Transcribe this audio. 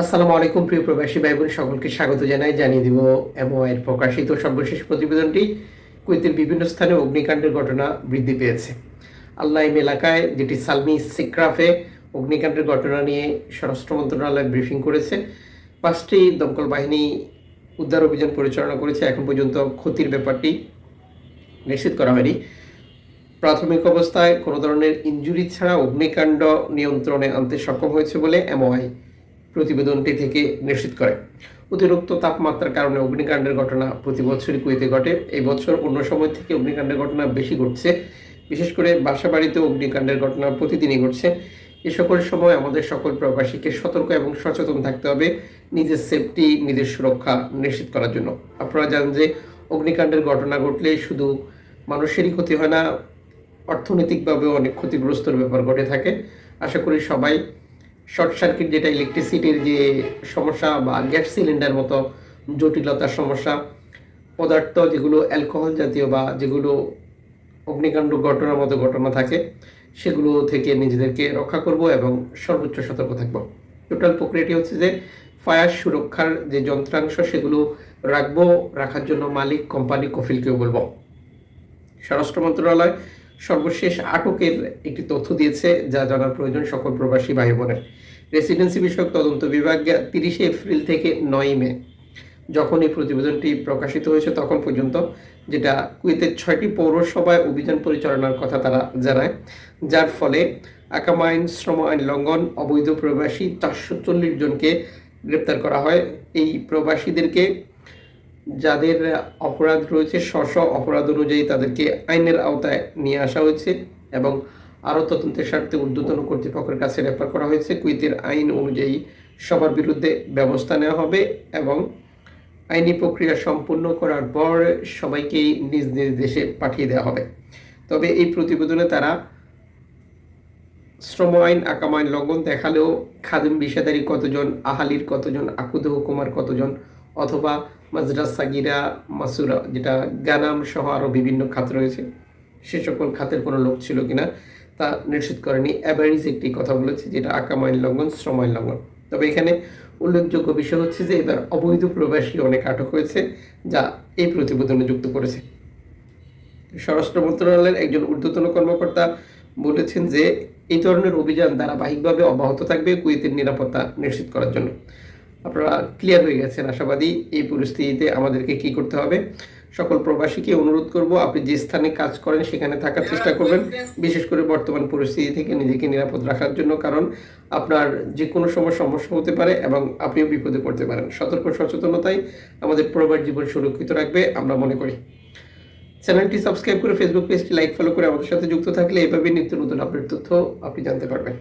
আসসালামু আলাইকুম, প্রিয় প্রবাসী ভাই বোন সকলকে স্বাগত জানাই, জানিয়ে দিব এমওআইয়ের প্রকাশিত সর্বশেষ প্রতিবেদনটি। কুয়েতের বিভিন্ন স্থানে অগ্নিকাণ্ডের ঘটনা বৃদ্ধি পেয়েছে। আল্লাইম এলাকায় যেটি সালমি সিক্রাফে অগ্নিকাণ্ডের ঘটনা নিয়ে স্বরাষ্ট্র মন্ত্রণালয় ব্রিফিং করেছে। পাঁচটি দমকল বাহিনী উদ্ধার অভিযান পরিচালনা করেছে। এখন পর্যন্ত ক্ষতির ব্যাপারটি নিশ্চিত করা হয়নি। প্রাথমিক অবস্থায় কোনো ধরনের ইনজুরি ছাড়া অগ্নিকাণ্ড নিয়ন্ত্রণে আনতে সক্ষম হয়েছে বলে এমওআই প্রতিবেদনটি থেকে নিশ্চিত করে। অতিরিক্ত তাপমাত্রার কারণে অগ্নিকাণ্ডের ঘটনা প্রতি বছরই কুয়েতে ঘটে। এই বছর অন্য সময় থেকে অগ্নিকাণ্ডের ঘটনা বেশি ঘটছে। বিশেষ করে বাসা বাড়িতে অগ্নিকাণ্ডের ঘটনা প্রতিদিনই ঘটছে। এ সকল সময় আমাদের সকল প্রবাসীকে সতর্ক এবং সচেতন থাকতে হবে নিজের সেফটি নিজের সুরক্ষা নিশ্চিত করার জন্য। আপনারা জানেন যে অগ্নিকাণ্ডের ঘটনা ঘটলে শুধু মানুষেরই ক্ষতি হয় না, অর্থনৈতিকভাবেও অনেক ক্ষতিগ্রস্তর ব্যাপার ঘটে থাকে। আশা করি সবাই শর্ট সার্কিট যেটা ইলেকট্রিসিটির যে সমস্যা বা গ্যাস সিলিন্ডার মতো জটিলতার সমস্যা, পদার্থ যেগুলো অ্যালকোহল জাতীয় বা যেগুলো অগ্নিকাণ্ড ঘটনার মতো ঘটনা থাকে, সেগুলো থেকে নিজেদেরকে রক্ষা করব এবং সর্বোচ্চ সতর্ক থাকব। টোটাল প্রক্রিয়াটি হচ্ছে যে ফায়ার সুরক্ষার যে যন্ত্রাংশ, সেগুলো রাখব, রাখার জন্য মালিক কোম্পানি কফিলকেও বলব। স্বরাষ্ট্র মন্ত্রণালয় সর্বশেষ আটকের একটি তথ্য দিয়েছে, যা জানার প্রয়োজন সকল প্রবাসী ভাই বোনের রেসিডেন্সি বিষয়ক তদন্ত বিভাগ তিরিশে এপ্রিল থেকে নয় মে। যখন এই প্রতিবেদনটি প্রকাশিত হয়েছে তখন পর্যন্ত যেটা কুয়েতের ছয়টি পৌরসভায় অভিযান পরিচালনার কথা তারা জানায়, যার ফলে আকামা আইন শ্রম আইন লঙ্ঘন, অবৈধ প্রবাসী চারশো চল্লিশ জনকে গ্রেপ্তার করা হয়। এই প্রবাসীদেরকে যাদের অপরাধ রয়েছে স্ব অপরাধ অনুযায়ী তাদেরকে আইনের আওতায় নিয়ে আসা হয়েছে এবং আরও তদন্তের স্বার্থে ঊর্ধ্বতন কর্তৃপক্ষের কাছে রেফার করা হয়েছে। কুইতের আইন অনুযায়ী সবার বিরুদ্ধে ব্যবস্থা নেওয়া হবে এবং আইনি প্রক্রিয়া সম্পূর্ণ করার পর সবাইকেই নিজ নিজ দেশে পাঠিয়ে দেওয়া হবে। তবে এই প্রতিবেদনে তারা শ্রম আইন, আকাম আইন লঙ্ঘন দেখালেও খাদিম বিষাদারি কতজন, আহালির কতজন আকুদ হুকুমার কতজন অথবা মাজরা সাগিরা, মাসুরা, যেটা গানাম সহ আরও বিভিন্ন খাত রয়েছে, সে সকল খাতের কোনো লোক ছিল কিনা তা নিশ্চিত করেনি। অ্যাভারেজ একটি কথা বলেছে, যেটা আকাম আইন লঙ্ঘন শ্রম আইন লঙ্ঘন। তবে এখানে উল্লেখযোগ্য বিষয় হচ্ছে যে, এবার অবৈধ প্রবাসী অনেক আটক হয়েছে, যা এই প্রতিবেদনে যুক্ত করেছে। স্বরাষ্ট্র মন্ত্রণালয়ের একজন ঊর্ধ্বতন কর্মকর্তা বলেছেন যে, এই ধরনের অভিযান ধারাবাহিকভাবে অব্যাহত থাকবে কুয়েতের নিরাপত্তা নিশ্চিত করার জন্য। আপনারা ক্লিয়ার হয়ে গেছেন আশাবাদী এই পরিস্থিতিতে আমাদেরকে কি করতে হবে। সকল প্রবাসীকে অনুরোধ করব আপনি যে স্থানে কাজ করেন সেখানে থাকার চেষ্টা করবেন। বিশেষ করে বর্তমান পরিস্থিতি থেকে নিজেকে নিরাপদ রাখার জন্য কারণ আপনার যে কোনো সময় সমস্যা হতে পারে এবং আপনিও বিপদে পড়তে পারেন। সতর্ক সচেতনতাই আমাদের প্রবাস জীবন সুরক্ষিত রাখবে আমরা মনে করি। চ্যানেলটি সাবস্ক্রাইব করে ফেসবুক পেজটি লাইক ফলো করে আমাদের সাথে যুক্ত থাকলে এভাবে নিত্য নতুন আপডেট তথ্য আপনি জানতে পারবেন।